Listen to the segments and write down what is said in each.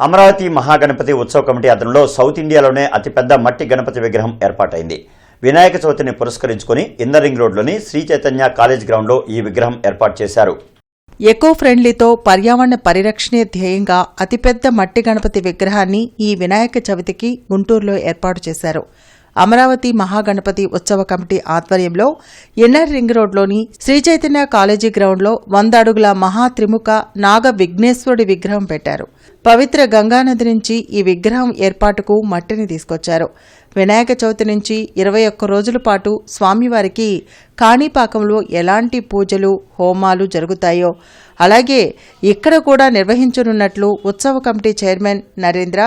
అమరావతి మహాగణపతి ఉత్సవ కమిటీ ఆధ్వర్యంలో సౌత్ ఇండియాలోనే అతిపెద్ద మట్టి గణపతి విగ్రహం ఏర్పాటైంది. వినాయక చవితిని పురస్కరించుకుని ఇన్నర్ రింగ్ రోడ్లోని శ్రీ చైతన్య కాలేజ్ గ్రౌండ్లో ఈ విగ్రహం ఏర్పాటు చేశారు. ఎకో ఫ్రెండ్లీతో పర్యావరణ పరిరక్షణే ధ్యేయంగా అతిపెద్ద మట్టి గణపతి విగ్రహాన్ని ఈ వినాయక చవితికి గుంటూరులో ఏర్పాటు చేశారు. అమరావతి మహాగణపతి ఉత్సవ కమిటీ ఆధ్వర్యంలో ఇన్నర్ రింగ్ రోడ్లోని శ్రీ చైతన్య కాలేజీ గ్రౌండ్లో వంద అడుగుల మహా త్రిముఖ నాగ విఘ్నేశ్వరుడి విగ్రహం పెట్టారు. పవిత్ర గంగానది నుంచి ఈ విగ్రహం ఏర్పాటుకు మట్టిని తీసుకొచ్చారు. వినాయక చవితి నుంచి ఇరవై ఒక్క రోజుల పాటు స్వామివారికి కాణిపాకంలో ఎలాంటి పూజలు హోమాలు జరుగుతాయో అలాగే ఇక్కడ కూడా నిర్వహించనున్నట్లు ఉత్సవ committee chairman Narendra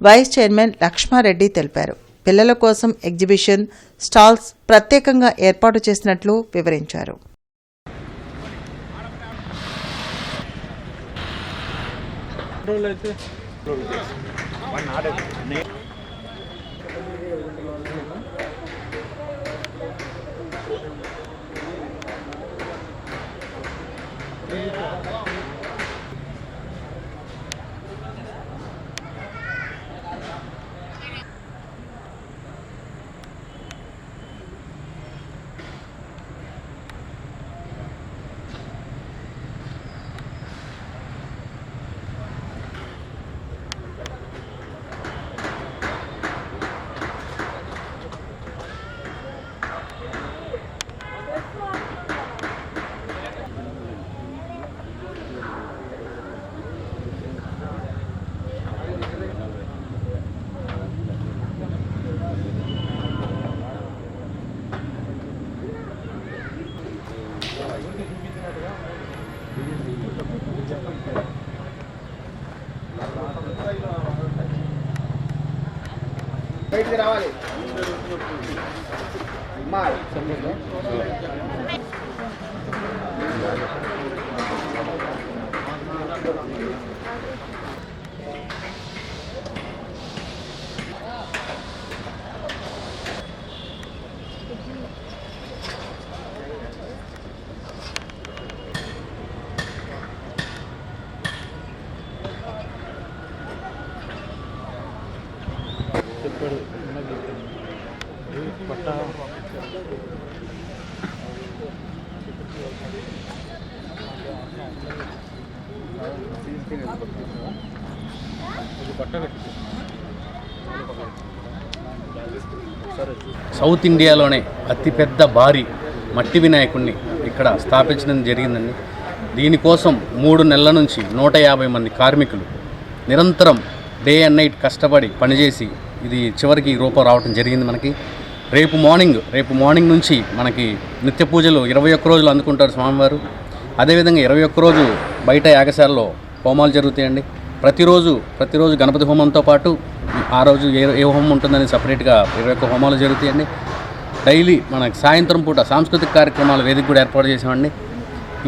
vice chairman Lakshmareddy తెలిపారు. పిల్లల కోసం ఎగ్జిబిషన్ స్టాల్స్ ప్రత్యేకంగా ఏర్పాటు చేసినట్లు వివరించారు. బయటికి రావాలి. మా పట్ట సౌత్ ఇండియాలోనే అతిపెద్ద భారీ మట్టి వినాయకుడిని ఇక్కడ స్థాపించడం జరిగిందండి. దీనికోసం మూడు నెలల నుంచి నూట యాభై మంది కార్మికులు నిరంతరం డే అండ్ నైట్ కష్టపడి పనిచేసి ఇది చివరికి రూపం రావడం జరిగింది మనకి. రేపు మార్నింగ్ రేపు మార్నింగ్ నుంచి మనకి నిత్య పూజలు ఇరవై ఒక్క రోజులు అందుకుంటారు స్వామివారు. అదేవిధంగా ఇరవై ఒక్క రోజు బయట యాగశాలలో హోమాలు జరుగుతాయండి. ప్రతిరోజు ప్రతిరోజు గణపతి హోమంతో పాటు ఆ రోజు ఏ ఏ హోమం ఉంటుందని సపరేట్గా ఇరవై ఒక్క హోమాలు జరుగుతాయండి. డైలీ మనకి సాయంత్రం పూట సాంస్కృతిక కార్యక్రమాలు వేదిక కూడా ఏర్పాటు చేసామండి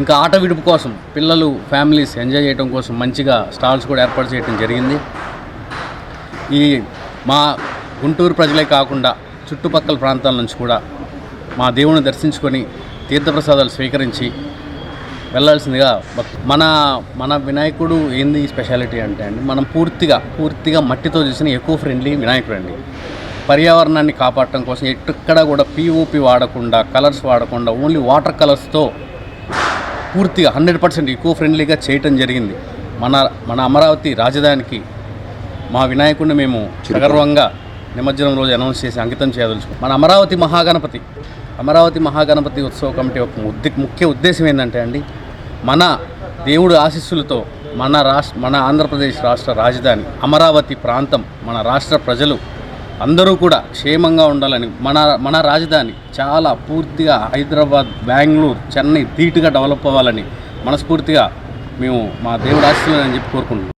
ఇంకా ఆట విడుపు కోసం పిల్లలు ఫ్యామిలీస్ ఎంజాయ్ చేయడం కోసం మంచిగా స్టాల్స్ కూడా ఏర్పాటు చేయడం జరిగింది. ఈ మా గుంటూరు ప్రజలే కాకుండా చుట్టుపక్కల ప్రాంతాల నుంచి కూడా మా దేవుని దర్శించుకొని తీర్థప్రసాదాలు స్వీకరించి వెళ్ళాల్సిందిగా మన మన వినాయకుడు ఏంది స్పెషాలిటీ అంటే అండి మనం పూర్తిగా పూర్తిగా మట్టితో చేసిన ఎకో ఫ్రెండ్లీ వినాయకుడు అండి పర్యావరణాన్ని కాపాడటం కోసం ఎక్కడ కూడా పిఓపి వాడకుండా కలర్స్ వాడకుండా ఓన్లీ వాటర్ కలర్స్తో పూర్తిగా హండ్రెడ్ పర్సెంట్ ఈకో ఫ్రెండ్లీగా చేయటం జరిగింది. మన మన అమరావతి రాజధానికి మా వినాయకుడిని మేము సగర్వంగా నిమజ్జనం రోజు అనౌన్స్ చేసి అంకితం చేయదలుచుకున్నాం. మన అమరావతి మహాగణపతి అమరావతి మహాగణపతి ఉత్సవ కమిటీ యొక్క ముఖ్య ఉద్దేశం ఏంటంటే అండి మన దేవుడు ఆశీస్సులతో మన రాష్ట్ర మన ఆంధ్రప్రదేశ్ రాష్ట్ర రాజధాని అమరావతి ప్రాంతం మన రాష్ట్ర ప్రజలు అందరూ కూడా క్షేమంగా ఉండాలని మన మన రాజధాని చాలా పూర్తిగా హైదరాబాద్ బెంగళూరు చెన్నై ధీటుగా డెవలప్ అవ్వాలని మనస్ఫూర్తిగా మేము మా దేవుడు ఆశీస్సులని చెప్పి కోరుకుంటున్నాం.